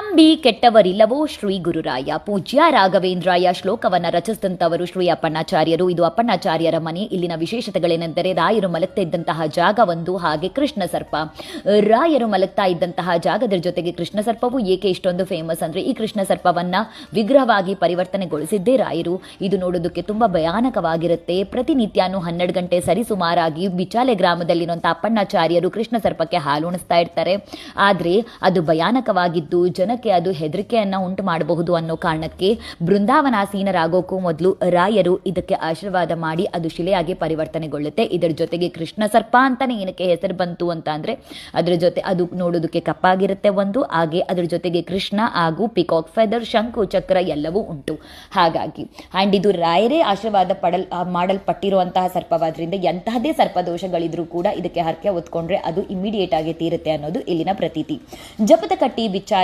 ನಂಬಿ ಕೆಟ್ಟವರಿಲ್ಲವೋ ಶ್ರೀ ಗುರುರಾಯ. ಪೂಜ್ಯ ರಾಘವೇಂದ್ರಾಯ ಶ್ಲೋಕವನ್ನ ರಚಿಸಿದಂತವರು ಶ್ರೀ ಅಪ್ಪಣ್ಣಾಚಾರ್ಯರು. ಇದು ಅಪ್ಪಣ್ಣಾಚಾರ್ಯರ ಮನೆ. ಇಲ್ಲಿನ ವಿಶೇಷತೆಗಳೇನೆಂದರೆ ರಾಯರು ಮಲಗ್ತಾ ಇದ್ದಂತಹ ಜಾಗ ಒಂದು ಹಾಗೆ ಕೃಷ್ಣ ಸರ್ಪ ರಾಯರು ಮಲಗ್ತಾ ಇದ್ದಂತಹ ಜಾಗದ ಜೊತೆಗೆ ಕೃಷ್ಣ ಸರ್ಪವು ಏಕೆ ಇಷ್ಟೊಂದು ಫೇಮಸ್ ಅಂದ್ರೆ, ಈ ಕೃಷ್ಣ ಸರ್ಪವನ್ನ ವಿಗ್ರಹವಾಗಿ ಪರಿವರ್ತನೆಗೊಳಿಸಿದ್ದೇ ರಾಯರು. ಇದು ನೋಡೋದಕ್ಕೆ ತುಂಬಾ ಭಯಾನಕವಾಗಿರುತ್ತೆ. ಪ್ರತಿನಿತ್ಯನೂ ಹನ್ನೆರಡು ಗಂಟೆ ಸರಿಸುಮಾರಾಗಿ ಬಿಚಾಲೆ ಗ್ರಾಮದಲ್ಲಿರುವಂತಹ ಅಪ್ಪಣ್ಣಾಚಾರ್ಯರು ಕೃಷ್ಣ ಸರ್ಪಕ್ಕೆ ಹಾಲುಣಿಸ್ತಾ ಇರ್ತಾರೆ. ಆದ್ರೆ ಅದು ಭಯಾನಕವಾಗಿದ್ದು ಜನಕ್ಕೆ ಅದು ಹೆದರಿಕೆಯನ್ನ ಉಂಟು ಮಾಡಬಹುದು ಅನ್ನೋ ಕಾರಣಕ್ಕೆ ಬೃಂದಾವನಾಸೀನರಾಗೋಕ್ಕೂ ಮೊದಲು ರಾಯರು ಇದಕ್ಕೆ ಆಶೀರ್ವಾದ ಮಾಡಿ ಅದು ಶಿಲೆಯಾಗಿ ಪರಿವರ್ತನೆಗೊಳ್ಳುತ್ತೆ. ಇದರ ಜೊತೆಗೆ ಕೃಷ್ಣ ಸರ್ಪ ಅಂತಾನೆ ಏನಕ್ಕೆ ಹೆಸರು ಬಂತು ಅಂತ ಅಂದ್ರೆ ಅದರ ಜೊತೆ ಅದು ನೋಡೋದಕ್ಕೆ ಕಪ್ಪಾಗಿರುತ್ತೆ ಒಂದು, ಹಾಗೆ ಅದರ ಜೊತೆಗೆ ಕೃಷ್ಣ ಹಾಗೂ ಪಿಕಾಕ್ ಫೆದರ್ ಶಂಕು ಚಕ್ರ ಎಲ್ಲವೂ ಉಂಟು. ಹಾಗಾಗಿ ಆ್ಯಂಡ್ ಇದು ರಾಯರೇ ಆಶೀರ್ವಾದ ಪಡಲ್ ಮಾಡಲ್ಪಟ್ಟಿರುವಂತಹ ಸರ್ಪವಾದ್ರಿಂದ ಎಂತಹದೇ ಸರ್ಪದೋಷಗಳಿದ್ರೂ ಕೂಡ ಇದಕ್ಕೆ ಹರಕೆ ಹೊತ್ಕೊಂಡ್ರೆ ಅದು ಇಮಿಡಿಯೇಟ್ ಆಗಿ ತೀರುತ್ತೆ ಅನ್ನೋದು ಇಲ್ಲಿನ ಪ್ರತೀತಿ. ಜಪದ ಕಟ್ಟಿ ವಿಚಾರ